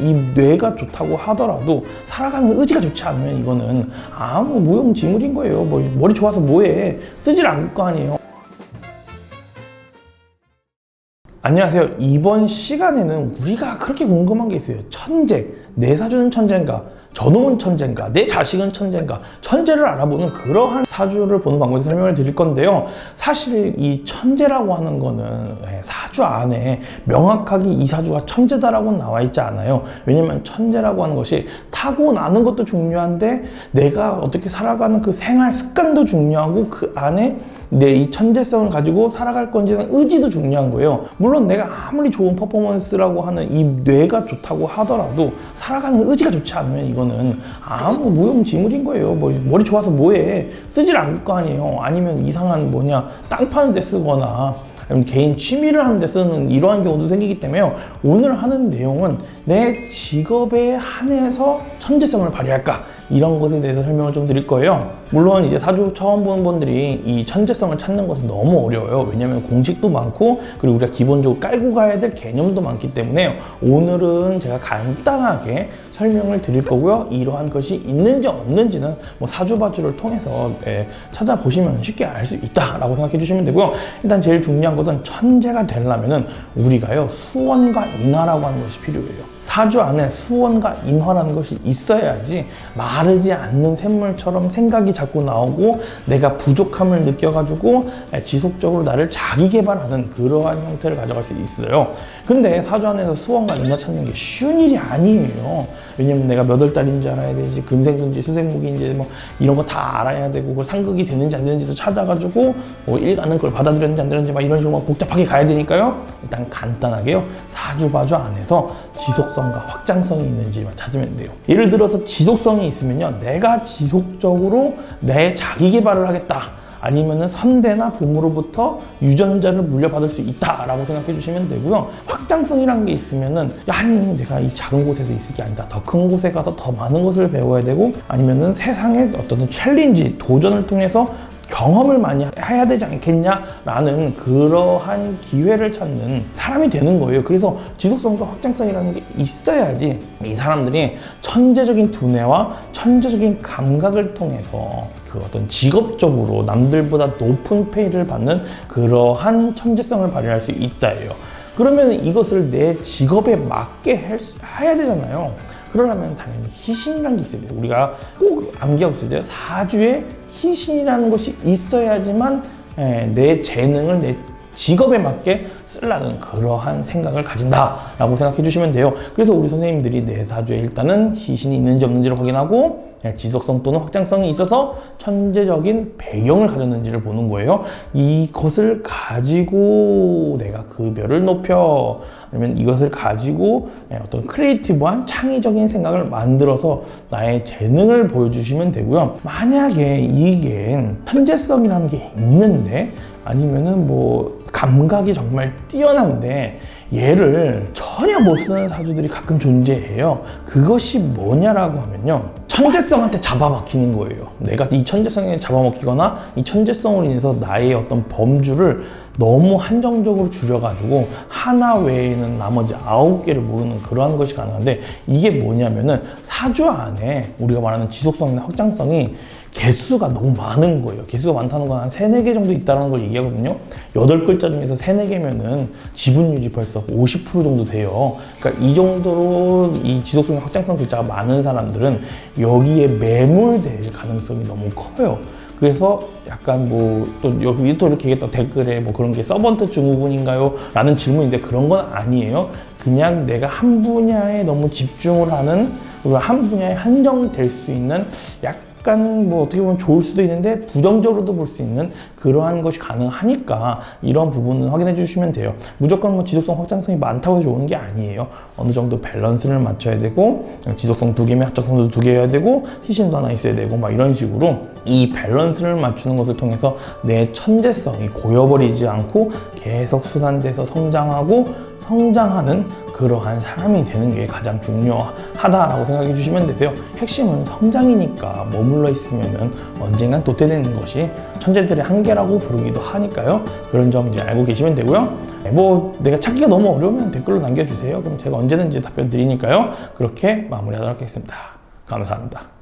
이 뇌가 좋다고 하더라도 살아가는 의지가 좋지 않으면 이거는 아무 무용지물인 거예요. 뭐 머리 좋아서 뭐해 쓰질 않을 거 아니에요. 안녕하세요. 이번 시간에는 우리가 그렇게 궁금한 게 있어요. 천재, 내 사주는 천재인가? 저놈은 천재인가? 내 자식은 천재인가? 천재를 알아보는 그러한 사주를 보는 방법에 설명을 드릴 건데요. 사실 이 천재라고 하는 거는 예, 사주 안에 명확하게 이 사주가 천재다라고 나와 있지 않아요. 왜냐면 천재라고 하는 것이 타고나는 것도 중요한데 내가 어떻게 살아가는 그 생활 습관도 중요하고 그 안에 내 이 천재성을 가지고 살아갈 건지는 의지도 중요한 거예요. 물론 내가 아무리 좋은 퍼포먼스라고 하는 이 뇌가 좋다고 하더라도 살아가는 의지가 좋지 않으면 이 거는 아무 무용지물인 거예요. 뭐 머리 좋아서 뭐해 쓰질 않을 거 아니에요. 아니면 이상한 뭐냐 땅 파는 데 쓰거나 아니면 개인 취미를 하는 데 쓰는 이러한 경우도 생기기 때문에 오늘 하는 내용은 내 직업에 한해서 천재성을 발휘할까 이런 것에 대해서 설명을 좀 드릴 거예요. 물론 이제 사주 처음 보는 분들이 이 천재성을 찾는 것은 너무 어려워요. 왜냐하면 공식도 많고 그리고 우리가 기본적으로 깔고 가야 될 개념도 많기 때문에 오늘은 제가 간단하게 설명을 드릴 거고요. 이러한 것이 있는지 없는지는 뭐 사주바주를 통해서 예, 찾아보시면 쉽게 알 수 있다라고 생각해 주시면 되고요. 일단 제일 중요한 것은 천재가 되려면은 우리가요 수원과 인화라고 하는 것이 필요해요. 사주 안에 수원과 인화라는 것이 있어야지 마르지 않는 샘물처럼 생각이 자꾸 나오고 내가 부족함을 느껴가지고 예, 지속적으로 나를 자기 개발하는 그러한 형태를 가져갈 수 있어요. 근데 사주 안에서 수원과 인화 찾는 게 쉬운 일이 아니에요. 왜냐면 내가 몇 월 달인지 알아야 되지, 금생군지 수생목인지 뭐 이런 거 다 알아야 되고 그 상극이 되는지 안 되는지도 찾아가지고 뭐 일가는 그걸 받아들였는지 안 되는지 막 이런 식으로 막 복잡하게 가야 되니까요. 일단 간단하게요. 사주바주 안에서 지속성과 확장성이 있는지만 찾으면 돼요. 예를 들어서 지속성이 있으면요. 내가 지속적으로 내 자기 개발을 하겠다. 아니면은 선대나 부모로부터 유전자를 물려받을 수 있다라고 생각해 주시면 되고요. 확장성이라는 게 있으면은 아니 내가 이 작은 곳에서 있을 게 아니다. 더 큰 곳에 가서 더 많은 것을 배워야 되고 아니면은 세상의 어떤 챌린지, 도전을 통해서 경험을 많이 해야 되지 않겠냐라는 그러한 기회를 찾는 사람이 되는 거예요. 그래서 지속성과 확장성이라는 게 있어야지 이 사람들이 천재적인 두뇌와 천재적인 감각을 통해서 그 어떤 직업적으로 남들보다 높은 페이를 받는 그러한 천재성을 발휘할 수 있다예요. 그러면 이것을 내 직업에 맞게 할 수- 해야 되잖아요. 그러려면 당연히 희신이라는 게 있어야 돼요. 우리가 꼭 암기하고 있어야 돼요. 사주에 희신이라는 것이 있어야지만 예, 내 재능을 내 직업에 맞게 쓰려는 그러한 생각을 가진다라고 생각해 주시면 돼요. 그래서 우리 선생님들이 내 사주에 일단은 희신이 있는지 없는지를 확인하고 예, 지속성 또는 확장성이 있어서 천재적인 배경을 가졌는지를 보는 거예요. 이것을 가지고 내가 급여를 높여 아니면 이것을 가지고 예, 어떤 크리에이티브한 창의적인 생각을 만들어서 나의 재능을 보여주시면 되고요. 만약에 이게 천재성이라는 게 있는데 아니면은 뭐 감각이 정말 뛰어난데 얘를 전혀 못 쓰는 사주들이 가끔 존재해요. 그것이 뭐냐라고 하면요. 천재성한테 잡아먹히는 거예요. 내가 이 천재성에 잡아먹히거나 이 천재성으로 인해서 나의 어떤 범주를 너무 한정적으로 줄여가지고 하나 외에는 나머지 아홉 개를 모르는 그러한 것이 가능한데 이게 뭐냐면은 사주 안에 우리가 말하는 지속성이나 확장성이 개수가 너무 많은 거예요. 개수가 많다는 건 한 세네 개 정도 있다는 걸 얘기하거든요. 여덟 글자 중에서 세네 개면은 지분율이 벌써 50% 정도 돼요. 그러니까 이 정도로 이 지속성과 확장성 글자가 많은 사람들은 여기에 매몰될 가능성이 너무 커요. 그래서 약간 뭐 또 여기 또 이렇게 얘기했던 댓글에 뭐 그런 게 서번트 증후군인가요? 라는 질문인데 그런 건 아니에요. 그냥 내가 한 분야에 너무 집중을 하는 한 분야에 한정될 수 있는 약 간 뭐 어떻게 보면 좋을 수도 있는데 부정적으로도 볼 수 있는 그러한 것이 가능하니까 이런 부분은 확인해 주시면 돼요. 무조건 뭐 지속성 확장성이 많다고 해서 좋은 게 아니에요. 어느 정도 밸런스를 맞춰야 되고 지속성 두 개면 합작성도 두 개여야 되고 희신도 하나 있어야 되고 막 이런 식으로 이 밸런스를 맞추는 것을 통해서 내 천재성이 고여버리지 않고 계속 순환돼서 성장하고 성장하는 그러한 사람이 되는 게 가장 중요하다라고 생각해 주시면 되세요. 핵심은 성장이니까 머물러 있으면은 언젠간 도태되는 것이 천재들의 한계라고 부르기도 하니까요. 그런 점 이제 알고 계시면 되고요. 뭐 내가 찾기가 너무 어려우면 댓글로 남겨주세요. 그럼 제가 언제든지 답변 드리니까요. 그렇게 마무리하도록 하겠습니다. 감사합니다.